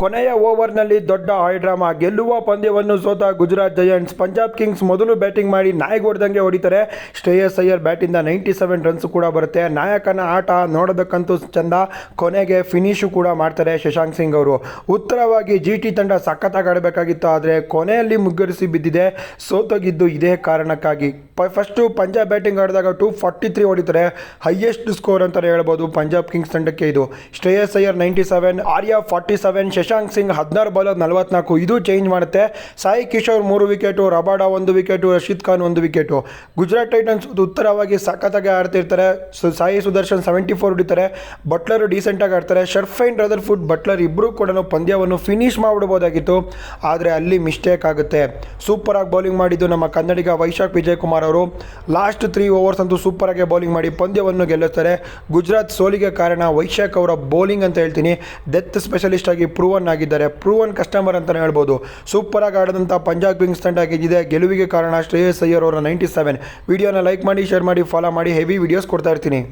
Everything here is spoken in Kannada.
ಕೊನೆಯ ಓವರ್ನಲ್ಲಿ ದೊಡ್ಡ ಹೈಡ್ರಾಮಾ ಗೆಲ್ಲುವ ಪಂದ್ಯವನ್ನು ಸೋತ ಗುಜರಾತ್ ಜಯಂಟ್ಸ್ ಪಂಜಾಬ್ ಕಿಂಗ್ಸ್ ಮೊದಲು ಬ್ಯಾಟಿಂಗ್ ಮಾಡಿ ನಾಯಕ್ ಹೊಡೆದಂಗೆ ಹೊಡಿತಾರೆ. ಶ್ರೇಯಸ್ ಅಯ್ಯರ್ ಬ್ಯಾಟಿಂದ ನೈಂಟಿ ಸೆವೆನ್ ರನ್ಸ್ ಕೂಡ ಬರುತ್ತೆ. ನಾಯಕನ ಆಟ ನೋಡೋದಕ್ಕಂತೂ ಚಂದ. ಕೊನೆಗೆ ಫಿನಿಶು ಕೂಡ ಮಾಡ್ತಾರೆ ಶಶಾಂಕ್ ಸಿಂಗ್ ಅವರು. ಉತ್ತರವಾಗಿ ಜಿ ಟಿ ತಂಡ ಸಖತ್ತಾಗಿ ಆಡಬೇಕಾಗಿತ್ತು, ಆದರೆ ಕೊನೆಯಲ್ಲಿ ಮುಗ್ಗರಿಸಿ ಬಿದ್ದಿದೆ. ಸೋತೋಗಿದ್ದು ಇದೇ ಕಾರಣಕ್ಕಾಗಿ. ಫಸ್ಟು ಪಂಜಾಬ್ ಬ್ಯಾಟಿಂಗ್ ಆಡಿದಾಗ ಟು ಫಾರ್ಟಿ ತ್ರೀ ಹೊಡಿತಾರೆ. ಹೈಯೆಸ್ಟ್ ಸ್ಕೋರ್ ಅಂತಲೇ ಹೇಳ್ಬೋದು ಪಂಜಾಬ್ ಕಿಂಗ್ಸ್ ತಂಡಕ್ಕೆ ಇದು. Shreyas Iyer ninety seven Arya forty seven Singh ಹದಿನಾರು ಬಾಲ್, ನಲವತ್ನಾಲ್ಕು ಇದು ಚೇಂಜ್ ಮಾಡುತ್ತೆ. ಸಾಯಿ ಕಿಶೋರ್ ಮೂರು ವಿಕೆಟು ರಬಾಡಾ ಒಂದು ವಿಕೆಟು ರಶೀದ್ ಖಾನ್ ಒಂದು ವಿಕೆಟು ಗುಜರಾತ್ ಟೈಟನ್ಸ್ ಉತ್ತರವಾಗಿ ಸಖತ್ತಾಗಿ ಆಡ್ತಿರ್ತಾರೆ. ಸಾಯಿ ಸುದರ್ಶನ್ ಸೆವೆಂಟಿ ಫೋರ್ ಹೊಡಿತಾರೆ. ಬಟ್ಲರು ಡೀಸೆಂಟಾಗಿ ಆಡ್ತಾರೆ. ಶರ್ಫೈನ್ ರದರ್ ಫುಡ್ ಬಟ್ಲರ್ ಇಬ್ಬರೂ ಕೂಡ ಪಂದ್ಯವನ್ನು ಫಿನಿಶ್ ಮಾಡಿಬಿಡ್ಬೋದಾಗಿತ್ತು. ಆದರೆ ಅಲ್ಲಿ ಮಿಸ್ಟೇಕ್ ಆಗುತ್ತೆ. ಸೂಪರಾಗಿ ಬೌಲಿಂಗ್ ಮಾಡಿದ್ದು ನಮ್ಮ ಕನ್ನಡಿಗ ವೈಶಾಖ್ ವಿಜಯ್ ಕುಮಾರ್ ಅವರು. ಲಾಸ್ಟ್ ತ್ರೀ ಓವರ್ಸ್ ಅಂತೂ ಸೂಪರಾಗಿ ಬೌಲಿಂಗ್ ಮಾಡಿ ಪಂದ್ಯವನ್ನು ಗೆಲ್ಲುತ್ತಾರೆ. ಗುಜರಾತ್ ಸೋಲಿಗೆ ಕಾರಣ ವೈಶಾಖ್ ಅವರ ಬೌಲಿಂಗ್ ಅಂತ ಹೇಳ್ತೀನಿ. ಡೆತ್ ಸ್ಪೆಷಲಿಸ್ಟ್ ಆಗಿ ಪ್ರೂವನ್ ಆಗಿದ್ದಾರೆ. ಪ್ರೂವನ್ ಕಸ್ಟಮರ್ ಅಂತಲೇ ಹೇಳ್ಬೋದು. ಸೂಪರಾಗಿ ಆಡಿದಂಥ ಪಂಜಾಬ್ ಕಿಂಗ್ಸ್ ತಂಡ ಗೆದ್ದಿದೆ ಗೆಲುವಿಗೆ ಕಾರಣ ಶ್ರೇಯಸ್ ಅಯ್ಯರ್ ಅವರ ನೈಂಟಿ ಸೆವೆನ್ ವಿಡಿಯೋನ ಲೈಕ್ ಮಾಡಿ ಶೇರ್ ಮಾಡಿ ಫಾಲೋ ಮಾಡಿ. ಹೆವಿ ವಿಡಿಯೋಸ್ ಕೊಡ್ತಾ ಇರ್ತೀನಿ.